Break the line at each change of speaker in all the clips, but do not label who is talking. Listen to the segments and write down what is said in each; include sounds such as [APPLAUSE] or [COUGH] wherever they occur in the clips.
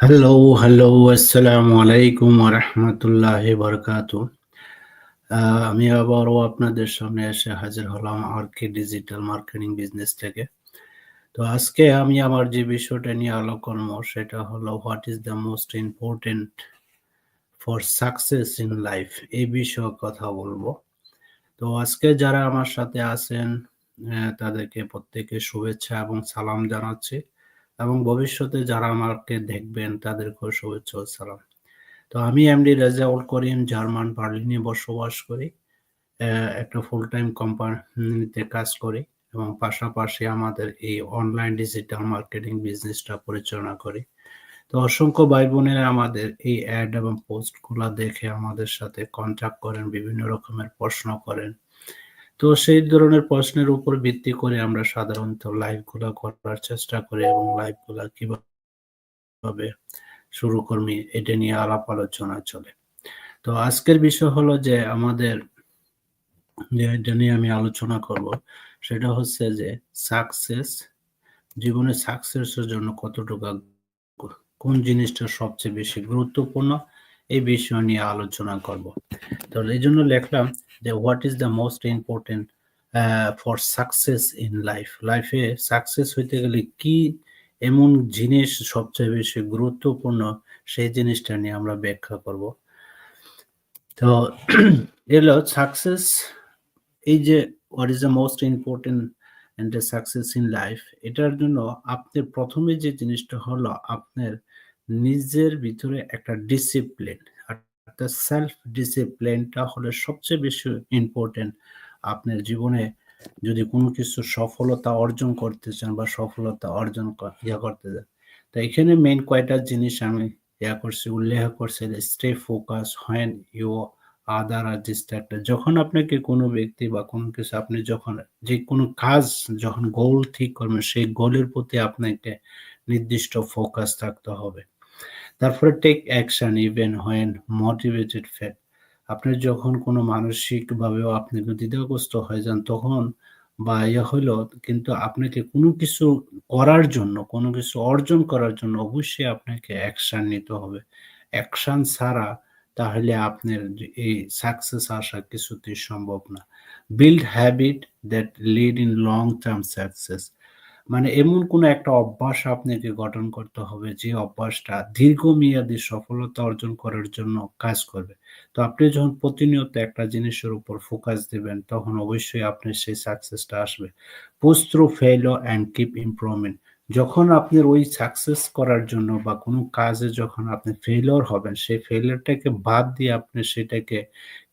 Hello, hello, আসসালামু আলাইকুম রাহমাতুল্লাহি বারাকাতু। আমি আবারও আপনাদের সামনে এসে হাজির হলাম আরকে ডিজিটাল মার্কেটিং বিজনেস থেকে। তো আজকে আমি আমার যে বিষয়টা নিয়ে আলো করব সেটা হলো what is the most important for success in life এই বিষয়ে কথা বলব। তো আজকে যারা আমার সাথে আছেন তাদেরকে প্রত্যেককে শুভেচ্ছা এবং সালাম জানাচ্ছি এবং ভবিষ্যতে যারা আমাকে দেখবেন তাদেরকেও শুভেচ্ছা সালাম। তো আমি এমডি রেজাউল করিম জার্মান বার্লিনে বসবাস করি। একটা ফুল টাইম কোম্পানিতে কাজ করি এবং পাশাপাশি আমাদের এই অনলাইন ডিজিটাল মার্কেটিং বিজনেসটা পরিচালনা করি। তো অসংখ্য ভাই-বোনেরা আমাদের এই অ্যাড এবং পোস্টগুলা দেখে আমাদের সাথে কনট্যাক্ট করেন, বিভিন্ন রকমের প্রশ্ন করেন। তো সেই ধরনের প্রশ্নের উপর ভিত্তি করে আমরা সাধারণত লাইভগুলা করার চেষ্টা করি এবং লাইভগুলা কীভাবে শুরু করমি এটা নিয়ে আলাপ আলোচনা চলে। তো আজকের বিষয় হলো যে আমাদের যেটা নিয়ে আমি আলোচনা করব সেটা হচ্ছে যে সাকসেস জীবনে সাকসেসের জন্য কতটুকু কোন জিনিসটা সবচেয়ে বেশি গুরুত্বপূর্ণ এই বিষয় নিয়ে আলোচনা করব। তো এই জন্য লিখলাম যে what is the most important for success in life লাইফে সাকসেস হইতে গেলে কি এমন জিনিস সবচেয়ে বেশি গুরুত্বপূর্ণ সেই জিনিসটা নিয়ে আমরা ব্যাখ্যা করব। তো [CLEARS THROAT] এলো সাকসেস এই যে what is the most important success in life এটার জন্য আপনার প্রথমে যে জিনিসটা হলো আপনার নিজের ভিতরে একটা ডিসিপ্লিন অর্থাৎ সেলফ ডিসিপ্লিনটা হলে সবচেয়ে বেশি ইম্পর্টেন্ট আপনার জীবনে যদি কোনো কিছু সফলতা অর্জন করতে চান বা সফলতা অর্জন ইয়া করতে চান। তো এখানে মেইন কয়টা জিনিস আমি ইয়া করছি, উল্লেখ করছি stay focus when you other are distracted যখন আপনাকে কোনো ব্যক্তি বা কোনো কিছু আপনি যখন যে কোনো কাজ, যখন গোল ঠিক করবেন, সেই গোলের প্রতি আপনাকে নির্দিষ্ট ফোকাস থাকতে হবে। তারপরে take action even when motivated fate আপনি যখন কোনো মানসিকভাবেও আপনি দ্বিধাগ্রস্ত হয়ে যান, তখন বা ইয়ে হইল, কিন্তু আপনাকে কোনো কিছু করার জন্য, কোনো কিছু অর্জন করার জন্য অবশ্যই আপনাকে অ্যাকশন নিতে হবে। অ্যাকশন ছাড়া তাহলে আপনার এই সাকসেস আসা কিছুতেই সম্ভব না। Build habit that lead in long term success মানে এমন কোনো একটা অভ্যাস আপনাকে গঠন করতে হবে যে অভ্যাসটা দীর্ঘমেয়াদী সফলতা অর্জন করার জন্য কাজ করবে। তো আপনি যখন প্রতিনিয়ত একটা জিনিসের উপর ফোকাস দিবেন, তখন অবশ্যই আপনার সেই সাকসেসটা আসবে। Post through fail and keep improvement যখন আপনার ওই সাকসেস করার জন্য বা কোনো কাজে যখন আপনি ফেলিওর হবেন, সেই ফেলিওরটাকে বাদ দিয়ে আপনি সেটাকে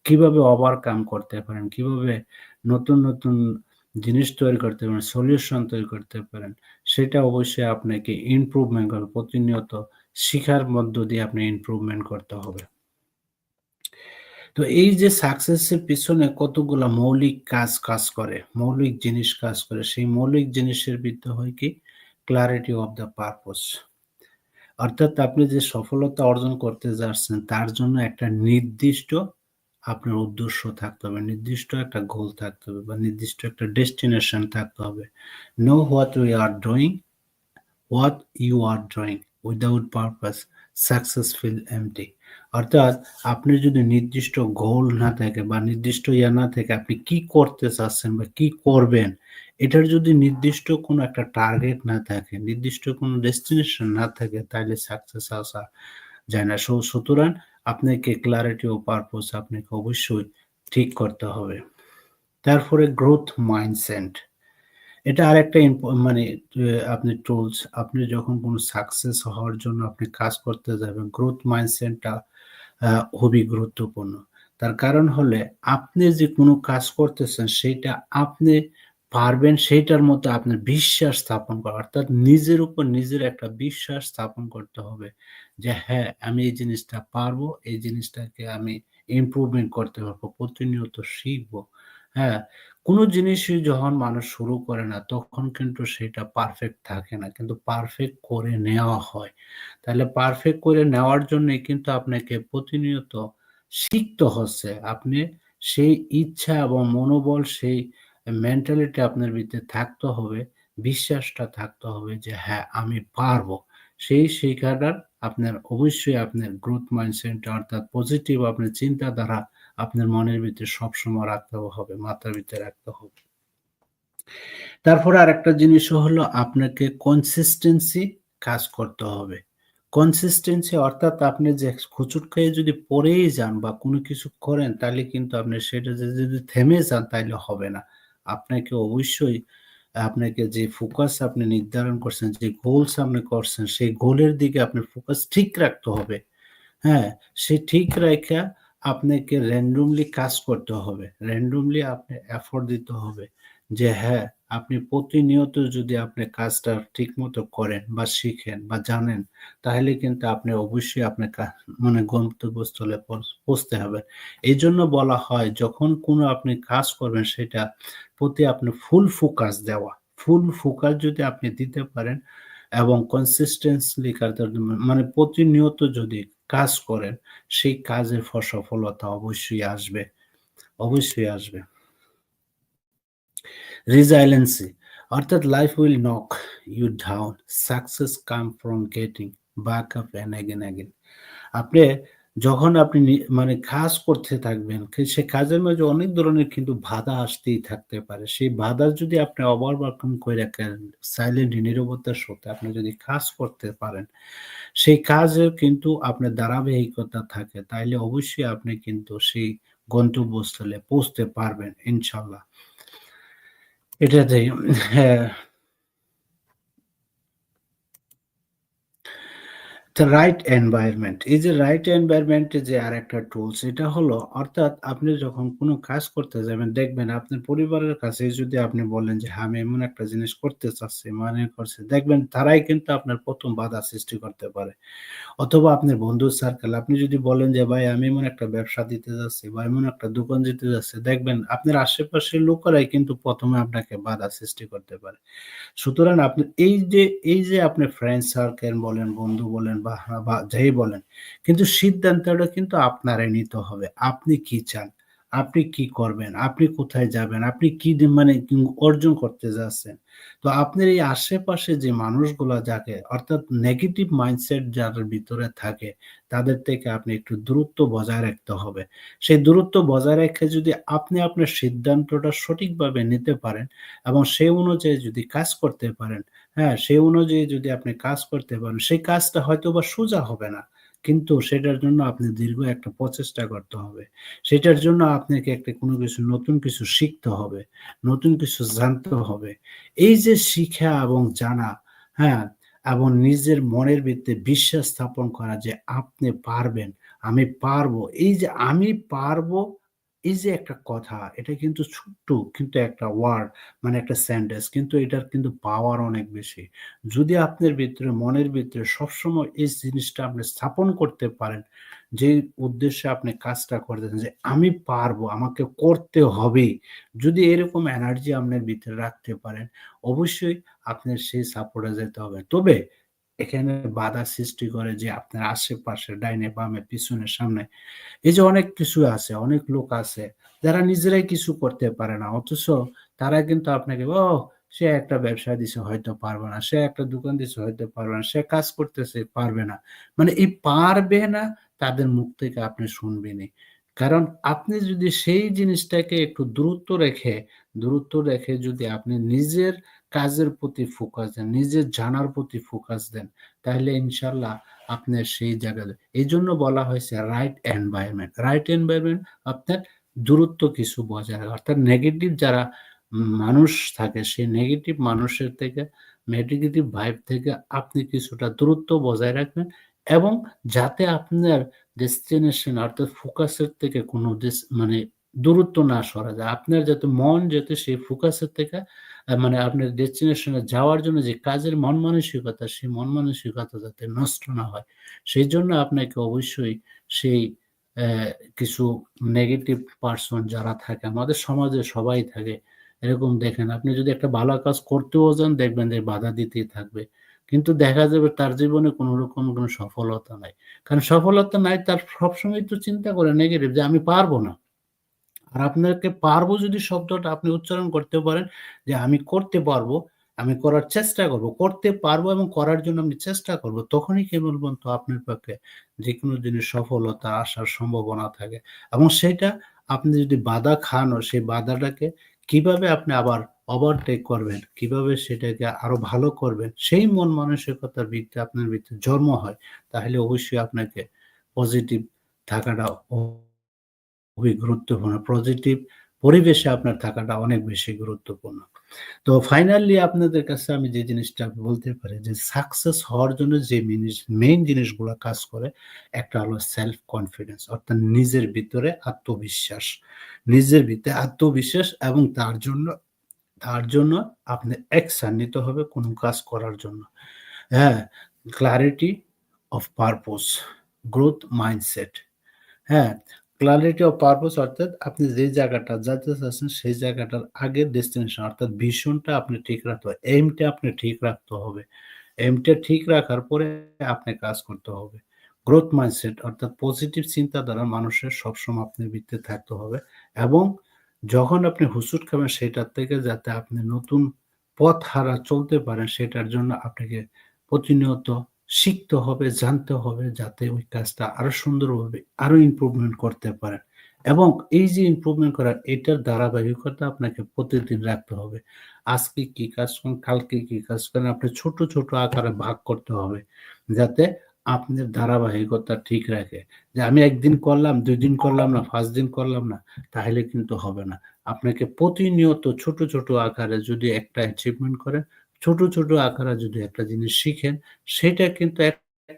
কীভাবে ওভারকাম করতে পারেন, কীভাবে নতুন নতুন জিনিস তৈরি করতে পারেন সলিউশন তৈরি করতে পারেন, সেটা অবশ্যই আপনাকে ইমপ্রুভমেন্ট করবে প্রতিনিয়ত শিখার মধ্য দিয়ে আপনি ইমপ্রুভমেন্ট করতে হবে। তো এই যে সাকসেসের পিছনে কতগুলা মৌলিক কাজ কাজ করে, মৌলিক জিনিস কাজ করে, সেই মৌলিক জিনিসের ভিত্তি হয় কি? ক্লারিটি অফ দ্য পারপোজ অর্থাৎ আপনি যে সফলতা অর্জন করতে যাচ্ছেন, তার জন্য একটা নির্দিষ্ট আপনার উদ্দেশ্য থাকতে হবে, নির্দিষ্ট একটা গোল থাকতে হবে বা নির্দিষ্ট একটা ডেস্টিনেশন থাকতে হবে। No what we are drawing what you are drawing without purpose successful empty অর্থাৎ আপনি যদি নির্দিষ্ট গোল না থাকে বা নির্দিষ্ট ইয়া না থাকে, আপনি কি করতে চাচ্ছেন বা কি করবেন, এটার যদি নির্দিষ্ট কোনো একটা টার্গেট না থাকে, নির্দিষ্ট কোনো ডেস্টিনেশন না থাকে, তাহলে সাকসেস আসা যায় না। সুতরাং আপনাকে ক্লারিটি ও পারপোজ আপনাকে অবশ্যই ঠিক করতে হবে। তারপরে গ্রোথ মাইন্ডসেট এটা আরেকটা মানে আপনি টুলস আপনি যখন কোনো সাকসেস হওয়ার জন্য আপনি কাজ করতে যাবেন গ্রোথ মাইন্ডসেটটা খুবই গুরুত্বপূর্ণ। তার কারণ হলে আপনি যে কোনো কাজ করতেছেন, সেটা আপনি পারবেন সেইটার মতো আপনার বিশ্বাস স্থাপন করা, অর্থাৎ নিজের উপর নিজের একটা বিশ্বাস স্থাপন করতে হবে যে হ্যাঁ আমি এই জিনিসটা পারব, এই জিনিসটাকে আমি ইমপ্রুভমেন্ট করতে পারব, প্রতিনিয়ত শিখব। হ্যাঁ কোনো জিনিসই যখন মানুষ শুরু করে না, তখন কিন্তু সেটা পারফেক্ট থাকে না, কিন্তু পারফেক্ট করে নেওয়া হয়। তাহলে পারফেক্ট করে নেওয়ার জন্য কিন্তু আপনাকে প্রতিনিয়ত শিখতে হচ্ছে। আপনি সেই ইচ্ছা এবং মনোবল, সেই মেন্টালিটি আপনার ভিতরে থাকতে হবে, বিশ্বাসটা থাকতে হবে যে হ্যাঁ আমি পারব। সেই শেখাটার আপনার অবশ্যই আপনার গ্রোথ মাইন্ডসেট অর্থাৎ পজিটিভ আপনার চিন্তাধারা আপনার মনের ভিতরে সবসময় রাখতে হবে, মাথার ভিতরে রাখতে হবে। তারপর আর একটা জিনিস হলো আপনাকে কনসিস্টেন্সি কাজ করতে হবে। কনসিস্টেন্সি অর্থাৎ আপনি যে খুচুট খেয়ে যদি পড়েই যান বা কোনো কিছু করেন, তাহলে কিন্তু আপনি সেটা যদি থেমে যান, তাহলে হবে না। আপনাকে অবশ্যই, আপনাকে যে ফোকাস আপনি নির্ধারণ করছেন, যে গোলস আপনি করছেন, সেই গোলের দিকে আপনার ফোকাস ঠিক রাখতে হবে। হ্যাঁ সে ঠিক রেখে আপনাকে র্যান্ডমলি কাজ করতে হবে। র্যান্ডমলি আপনি এফোর্ট দিতে হবে যে হ্যাঁ আপনি প্রতিনিয়ত যদি আপনি কাজটা ঠিক মতো করেন বা শিখেন বা জানেন, তাহলে কিন্তু আপনি অবশ্যই আপনার মানে গন্তব্যস্থলে পৌঁছতে হবে। এই জন্য বলা হয়, যখন কোনো আপনি কাজ করবেন, সেটা প্রতি আপনি ফুল ফোকাস দেওয়া। ফুল ফোকাস যদি আপনি দিতে পারেন এবং কনসিস্টেন্সলি মানে প্রতিনিয়ত যদি কাজ করেন, সেই কাজের সফলতা অবশ্যই আসবে। অবশ্যই আসবে। রিজাইলেন্সি অর্থাৎ life will knock you down success come from getting back up and again again আপনি যখন আপনি মানে কাজ করতে থাকবেন সে কাজের মাঝে অনেক ধরনের কিন্তু বাধা আসতেই থাকতে পারে। সেই বাধা যদি আপনি ওভারকাম করে রাখেন সাইলেন্ট নিরবতার সাথে আপনি যদি কাজ করতে পারেন, সেই কাজের কিন্তু আপনার ধারাবাহিকতা থাকে। তাইলে অবশ্যই আপনি কিন্তু সেই গন্তব্যস্থলে পৌঁছতে পারবেন, ইনশাল্লাহ। এটাতেই হ্যাঁ। রাইট এনভায়রনমেন্ট এই যে রাইট এনভায়রনমেন্টে যে আর একটা টুলস এটা হলো অর্থাৎ আপনি যখন কোনো কাজ করতে যাবেন দেখবেন আপনার পরিবারের কাছে যদি আপনি বলেন যে হ্যাঁ, আমি এমন একটা জিনিস করতে চাচ্ছি মানে করছে দেখবেন তারাই কিন্তু আপনার প্রথম বাধা সৃষ্টি করতে পারে। অথবা আপনার বন্ধুর সার্কেল আপনি যদি বলেন যে ভাই আমি এমন একটা ব্যবসা দিতে যাচ্ছি বা এমন একটা দোকান দিতে যাচ্ছি দেখবেন আপনার আশেপাশের লোকেরাই কিন্তু প্রথমে আপনাকে বাধা সৃষ্টি করতে পারে। সুতরাং আপনি এই যে এই যে আপনি ফ্রেন্ড সার্কেল বলেন বন্ধু বলেন বা যাই বলেন। কিন্তু সিদ্ধান্তটা কিন্তু আপনারাই নিতে হবে। আপনি কি চান? আপনি কি করবেন? আপনি কোথায় যাবেন? আপনি কি মানে অর্জন করতে যাচ্ছেন? তো আপনার এই আশেপাশে যে মানুষগুলা যাকে, অর্থাৎ নেগেটিভ মাইন্ডসেট যার ভিতরে থাকে, তাদের থেকে আপনি একটু দূরত্ব বজায় রাখতে হবে। সেই দূরত্ব বজায় রেখে যদি আপনি আপনার সিদ্ধান্তটা সঠিকভাবে নিতে পারেন এবং সেই অনুযায়ী যদি কাজ করতে পারেন হ্যাঁ সেই অনুযায়ী যদি আপনি কাজ করতে পারেন, সেই কাজটা হয়তো বা সোজা হবে না। কিন্তু সেটার জন্য আপনি দীর্ঘ একটা প্রচেষ্টা করতে হবে। সেটার জন্য আপনাকে একটা কোনো কিছু, নতুন কিছু শিখতে হবে, নতুন কিছু জানতে হবে। এই যে শিখা এবং জানা হ্যাঁ এবং নিজের মনের ভিত্তিতে বিশ্বাস স্থাপন করা যে আপনি পারবেন, আমি পারব। এই যে আমি পারব এই যে একটা কথা, এটা কিন্তু ছোট্ট কিন্তু একটা ওয়ার্ড মানে একটা সেন্টেন্স কিন্তু এটার কিন্তু পাওয়ার অনেক বেশি। যদি আপনার ভিতরে, মনের ভিতরে সবসময় এই জিনিসটা আপনি স্থাপন করতে পারেন, যে উদ্দেশ্যে আপনি কাজটা করতেছেন, যে আমি পারব, আমাকে করতে হবে, যদি এরকম এনার্জি আপনার ভিতরে রাখতে পারেন, অবশ্যই আপনার সেই সাপোর্টে যেতে হবে। তবে এখানে বাধা সৃষ্টি করে যে আপনার আশেপাশে ডাইনে বামে পিছনে সামনে। এই যে অনেক কিছু আছে, অনেক লোক আছে, যারা নিজেরাই কিছু করতে পারে না, অথচ তারা কিন্তু আপনাকে, ও, সে একটা ব্যবসা দিছে, হয়তো পারবে না, সে একটা দোকান দিছে, হয়তো পারবে না, সে কাজ করতেছে, পারবে না। মানে এই পারবে না, তাদের মুখ থেকে আপনি শুনবেনই। কারণ আপনি যদি সেই জিনিসটাকে একটু দূরত্ব রেখে দূরত্ব রেখে যদি আপনি নিজের কাজের প্রতি ফোকাস দেন, নিজের জানার প্রতি ফোকাস দেন, তাহলে ইনশাল্লাহ আপনার সেই জায়গায় এই জন্য বলা হয়েছে রাইট এনভায়রনমেন্ট রাইট এনভায়রনমেন্ট আপনার দূরত্ব কিছু বজায় রাখে। অর্থাৎ নেগেটিভ যারা মানুষ থাকে, সেই নেগেটিভ মানুষের থেকে নেগেটিভ ভাইব থেকে আপনি কিছুটা দূরত্ব বজায় রাখবেন এবং যাতে আপনার ডেস্টিনেশন অর্থাৎ ফোকাসের থেকে কোনো মানে দূরত্ব না সরা যায়। আপনার যাতে মন যাতে সেই ফোকাসের থেকে মানে আপনার ডেস্টিনেশনে যাওয়ার জন্য যে কাজের মন মানসিকতা, সেই মন মানসিকতা যাতে নষ্ট না হয়, সেই জন্য আপনাকে অবশ্যই সেই কিছু নেগেটিভ পার্সন যারা থাকে, আমাদের সমাজে সবাই থাকে, এরকম দেখেন, আপনি যদি একটা ভালো কাজ করতেও যান, দেখবেন যে বাধা দিতেই থাকবে। কিন্তু দেখা যাবে তার জীবনে কোনো রকম কোনো সফলতা নাই। কারণ সফলতা নাই, তার সবসময় তো চিন্তা করে নেগেটিভ যে আমি পারব না। আর আপনাকে পারব যদি শব্দটা আপনি উচ্চারণ করতে পারেন যে আমি করতে পারব, আমি করার চেষ্টা করব, করতে পারব এবং করার জন্য আমি চেষ্টা করব, তখনই কেবল বলতো আপনার পক্ষে যে কোনো জিনিস সফলতা আসার সম্ভাবনা থাকে। এবং সেটা আপনি যদি বাধা খানও সেই বাধাটাকে কীভাবে আপনি আবার ওভারটেক করবেন, কীভাবে সেটাকে আরও ভালো করবেন, সেই মন মানসিকতার ভিত্তিতে আপনার ভিতরে জন্ম হয়, তাহলে অবশ্যই আপনাকে পজিটিভ থাকাটা খুবই গুরুত্বপূর্ণ। পজিটিভ পরিবেশে আপনার থাকাটা অনেক বেশি গুরুত্বপূর্ণ। তো ফাইনালি আপনাদের কাছে আমি যে জিনিসটা বলতে পারি যে সাকসেস হওয়ার জন্য যে মেইন জিনিসগুলো কাজ করে একটা হলো সেলফ কনফিডেন্স অর্থাৎ নিজের ভিতরে আত্মবিশ্বাস। নিজের ভিতরে আত্মবিশ্বাস এবং তার জন্য তার জন্য আপনি অ্যাকশন নিতে হবে কোনো কাজ করার জন্য। হ্যাঁ clarity of purpose growth mindset হ্যাঁ ক্লারিটি অফ পারপোজ অর্থাৎ আপনি যে জায়গাটা যাতে চাচ্ছেন, সেই জায়গাটার আগে ডেস্টিনেশন অর্থাৎ ভিশনটা আপনি ঠিক রাখতে হবে এইমটা আপনি ঠিক রাখতে হবে। এইমটা ঠিক রাখার পরে আপনি কাজ করতে হবে। গ্রোথ মাইন্ডসেট অর্থাৎ পজিটিভ চিন্তা দ্বারা মানুষের সবসময় আপনার ভিত্তিতে থাকতে হবে এবং যখন আপনি হুসুট খাবেন, সেটার থেকে যাতে আপনি নতুন পথ হারা চলতে পারেন, সেটার জন্য আপনাকে প্রতিনিয়ত শিখতে হবে, জানতে হবে যাতে ওই কাজটা আরও সুন্দরভাবে, আরও ইমপ্রুভমেন্ট করতে পারেন। এবং এই যে ইমপ্রুভমেন্ট করার এটার ধারাবাহিকতা আপনাকে প্রতিদিন রাখতে হবে। আজকে কি কাজ করেন, কালকে কি কাজ করেন, আপনি ছোট ছোট আকারে ভাগ করতে হবে যাতে আপনার ধারাবাহিকতা ঠিক রাখে। যে আমি একদিন করলাম দুই দিন করলাম না, পাঁচ দিন করলাম না, তাহলে কিন্তু হবে না। আপনাকে প্রতিনিয়ত ছোট ছোট আকারে যদি একটা অ্যাচিভমেন্ট করেন ছোট ছোট আকারে যদি একটা জিনিস শিখেন, সেটা কিন্তু এক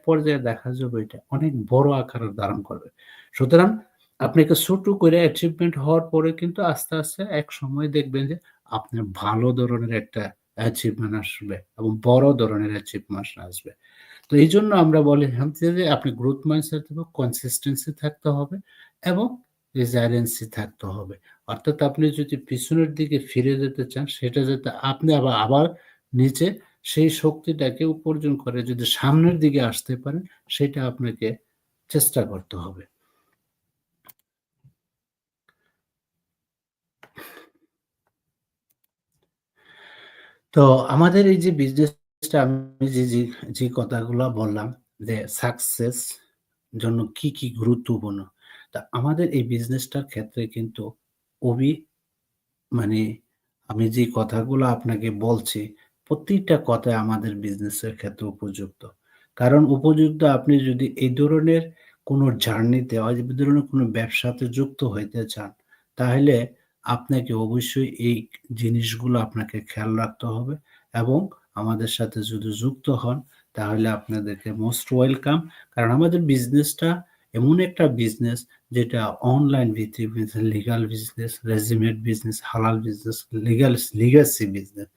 পর্যায়ে দেখা যাবে এটা অনেক বড় আকারের ধারণ করবে। সুতরাং আপনাকে ছোট করে অ্যাচিভমেন্ট হওয়ার পরে কিন্তু আস্তে আস্তে এক সময় দেখবেন যে আপনার ভালো ধরনের একটা অ্যাচিভমেন্ট আসবে এবং বড় ধরনের অ্যাচিভমেন্ট আসবে। তো এই জন্য আমরা বলি যে আপনি গ্রোথ মাইন্ডসেট এবং কনসিস্টেন্সি থাকতে হবে এবং রেজাইলেন্সি থাকতে হবে। অর্থাৎ আপনি যদি পিছনের দিকে ফিরে যেতে চান, সেটা যাতে আপনি আবার আবার নিচে সেই শক্তিটাকে উপার্জন করে যদি সামনের দিকে আসতে পারেন, সেটা আপনাকে চেষ্টা করতে হবে। তো আমাদের এই যে বিজনেসটা আমি যে যে কথাগুলো বললাম যে সাকসেস জন্য কি কি গুরুত্বপূর্ণ, তা আমাদের এই বিজনেসটার ক্ষেত্রে কিন্তু অবি মানে আমি যে কথাগুলো আপনাকে বলছি প্রতিটা কথাই আমাদের বিজনেসের ক্ষেত্রে উপযুক্ত। কারণ উপযুক্ত আপনি যদি এই ধরনের কোনো জার্নিতে এই ধরনের কোনো ব্যবসাতে যুক্ত হইতে চান, তাহলে আপনাকে অবশ্যই এই জিনিসগুলো আপনাকে খেয়াল রাখতে হবে এবং আমাদের সাথে যদি যুক্ত হন, তাহলে আপনাদেরকে মোস্ট ওয়েলকাম কারণ আমাদের বিজনেসটা এমন একটা বিজনেস যেটা অনলাইন ভিত্তিক লিগাল বিজনেস রেজিমেড বিজনেস হালাল বিজনেস লিগাল লিগাসি বিজনেস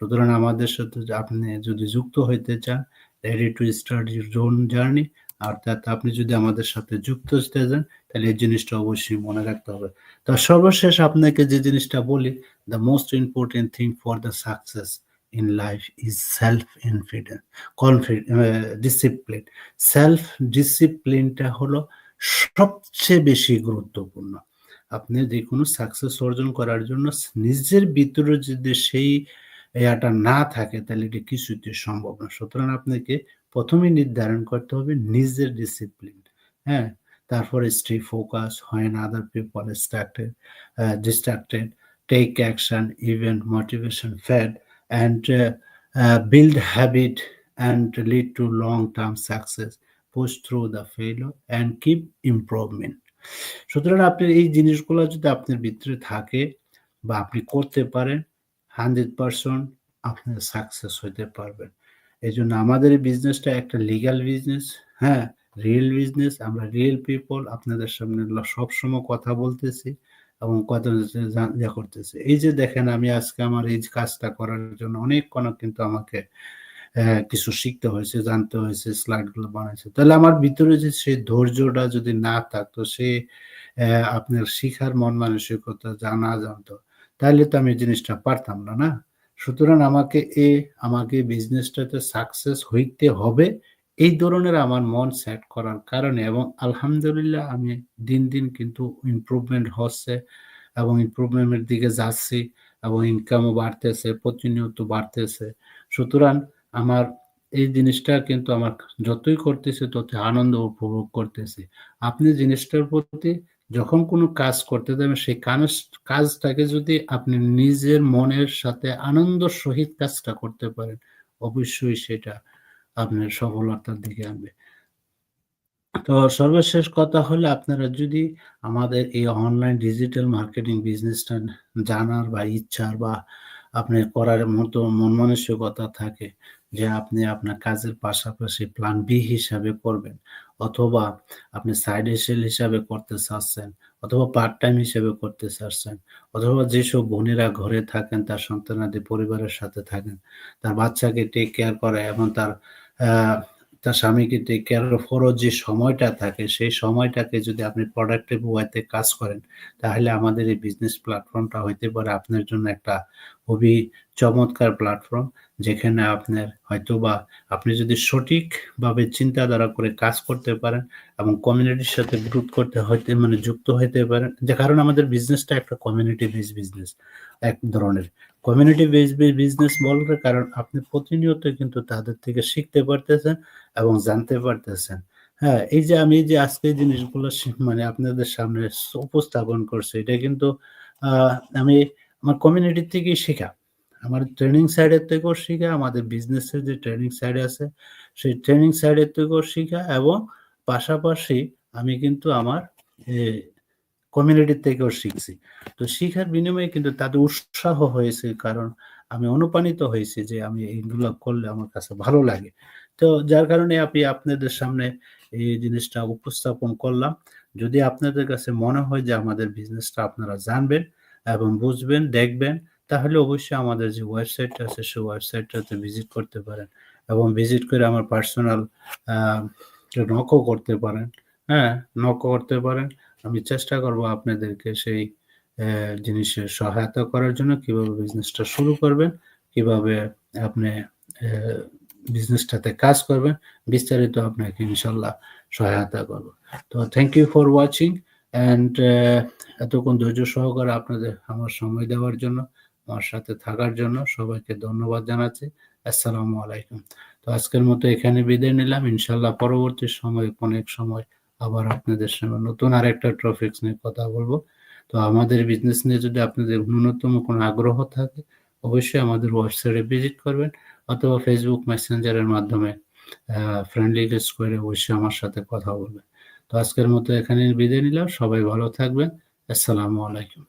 সুতরাং আমাদের সাথে আপনি যদি যুক্ত হইতে চান ready to start your zone journey অর্থাৎ আপনি যদি আমাদের সাথে যুক্ত হতে চান তাহলে এই জিনিসটা অবশ্যই মনে রাখতে হবে। তো সর্বশেষ আপনাকে যে জিনিসটা বলি the most important thing for the success in life is self ইনফিডেন্স confidence discipline self ডিসিপ্লিনটা হলো সবচেয়ে বেশি গুরুত্বপূর্ণ। আপনি যে কোনো সাকসেস অর্জন করার জন্য নিজের ভিতরে যদি সেই এটা না থাকে, তাহলে এটি কিছুতে সম্ভব না। সুতরাং আপনাকে প্রথমে নির্ধারণ করতে হবে নিজের ডিসিপ্লিন হ্যাঁ? তারপরে stay focus when other people স্ট্রাক্টেড distracted take action event motivation fad and build habit and lead to long term success push through the failure and keep improvement সুতরাং আপনার এই জিনিসগুলো যদি আপনার ভিতরে থাকে বা আপনি করতে পারেন হান্ড্রেড পারসেন্ট আপনি সাকসেস হইতে পারবেন। এই জন্য আমাদের বিজনেসটা একটা লিগাল বিজনেস হ্যাঁ রিয়েল বিজনেস আমরা রিয়েল পিপল আপনাদের সামনে সবসময় কথা বলতেছি এবং কথা ইয়ে করতেছি। এই যে দেখেন, আমি আজকে আমার এই কাজটা করার জন্য অনেক কোন কিন্তু আমাকে কিছু শিখতে হয়েছে, জানতে হয়েছে স্লাইডগুলো বানাইছে। তাহলে আমার ভিতরে যে সেই ধৈর্যটা যদি না থাকতো, সে আপনার শিখার মন মানসিকতা জানা জানতো তাহলে তো আমি জিনিসটা পারতাম না না? সুতরাং আমাকে এ, আমাকে বিজনেসটাতে সাকসেস হইতে হবে, এই ধরনের আমার মন সেট করার কারণে এবং আলহামদুলিল্লাহ আমি দিন দিন কিন্তু ইমপ্রুভমেন্ট হচ্ছে এবং ইমপ্রুভমেন্টের দিকে যাচ্ছি এবং ইনকামও বাড়তেছে, প্রতিনিয়ত বাড়তেছে। সুতরাং আমার এই জিনিসটা কিন্তু আমার যতই করতেছে তত আনন্দ উপভোগ করতেছি। আপনি জিনিসটার প্রতি যখন কোনো কাজ করতে যাবেন, সেই কাজ কাজটাকে যদি আপনি নিজের মনের সাথে আনন্দ সহিত কাজটা করতে পারেন, অবশ্যই সেটা আপনার সফলতার দিকে আনবে। তো সর্বশেষ কথা হলে, আপনারা যদি আমাদের এই অনলাইন ডিজিটাল মার্কেটিং বিজনেসটা জানার বা ইচ্ছার বা আপনি করার মতো মন মানসিকতা থাকে যে আপনি আপনার কাজের পাশাপাশি প্ল্যান বি হিসাবে করবেন অথবা আপনি সাইড এসেল হিসাবে করতে চাচ্ছেন অথবা পার্ট টাইম হিসেবে করতে চাচ্ছেন অথবা যেসব বোনেরা ঘরে থাকেন তার সন্তানাদি পরিবারের সাথে থাকেন তার বাচ্চাকে টেক কেয়ার করা এবং তার তার স্বামীকে টেক কেয়ার ফরজ যে সময়টা থাকে, সেই সময়টাকে যদি আপনি প্রোডাক্টিভ ওয়াইতে কাজ করেন, তাহলে আমাদের এই বিজনেস প্ল্যাটফর্মটা হইতে পারে আপনার জন্য একটা খুবই চমৎকার প্ল্যাটফর্ম যেখানে আপনার হয়তো বা আপনি যদি সঠিকভাবে চিন্তাধারা করে কাজ করতে পারেন এবং কমিউনিটির সাথে গ্রুপ করতে হইতে মানে যুক্ত হইতে পারেন, যে কারণ আমাদের বিজনেসটা একটা কমিউনিটি বেস বিজনেস এক ধরনের। কমিউনিটি বেস বিজনেস বলার কারণ আপনি প্রতিনিয়ত কিন্তু তাদের থেকে শিখতে পারতেছেন এবং জানতে পারতেছেন। হ্যাঁ এই যে আমি যে আজকে জিনিসগুলো মানে আপনাদের সামনে উপস্থাপন করছি, এটা কিন্তু আমি আমার কমিউনিটির থেকেই শেখা। আমার ট্রেনিং সাইডের থেকেও শেখা, আমাদের বিজনেসের যে ট্রেনিং সাইড আছে, সেই ট্রেনিং সাইডের থেকেও শেখা এবং পাশাপাশি আমি কিন্তু আমার কমিউনিটির থেকেও শিখছি। তো শিখার বিনিময়ে কিন্তু তাদের উৎসাহ হয়েছে, কারণ আমি অনুপ্রাণিত হয়েছি যে আমি এইগুলো করলে আমার কাছে ভালো লাগে। তো যার কারণে আমি আপনাদের সামনে এই জিনিসটা উপস্থাপন করলাম। যদি আপনাদের কাছে মনে হয় যে আমাদের বিজনেসটা আপনারা জানবেন এবং বুঝবেন, দেখবেন তাহলে অবশ্যই আমাদের যে ওয়েবসাইটটা আছে, সেই ওয়েবসাইটটাতে ভিজিট করতে পারেন এবং ভিজিট করে আমার পার্সোনাল নকও করতে পারেন। হ্যাঁ নক করতে পারেন। আমি চেষ্টা করব আপনাদেরকে সেই জিনিসের সহায়তা করার জন্য কীভাবে বিজনেসটা শুরু করবেন, কীভাবে আপনি বিজনেসটাতে কাজ করবেন, বিস্তারিত আপনাকে ইনশাল্লাহ সহায়তা করব। তো thank you for watching and এতক্ষণ ধৈর্য সহকারে আপনাদের আমার সময় দেওয়ার জন্য আমার সাথে থাকার জন্য সবাইকে ধন্যবাদ জানাচ্ছি। আসসালামু আলাইকুম। তো আজকের মতো এখানে বিদায় নিলাম। ইনশাল্লাহ পরবর্তী সময়, অনেক সময় আবার আপনাদের সঙ্গে নতুন আরেকটা ট্রফিক্স নিয়ে কথা বলব। তো আমাদের বিজনেস নিয়ে যদি আপনাদের ন্যূনতম কোনো আগ্রহ থাকে, অবশ্যই আমাদের ওয়েবসাইটে ভিজিট করবেন অথবা ফেসবুক মেসেঞ্জারের মাধ্যমে ফ্রেন্ড রিকোয়েস্ট করে অবশ্যই আমার সাথে কথা বলবেন। তো আজকের মতো এখানে বিদায় নিলাম। সবাই ভালো থাকবেন। আসসালামু আলাইকুম।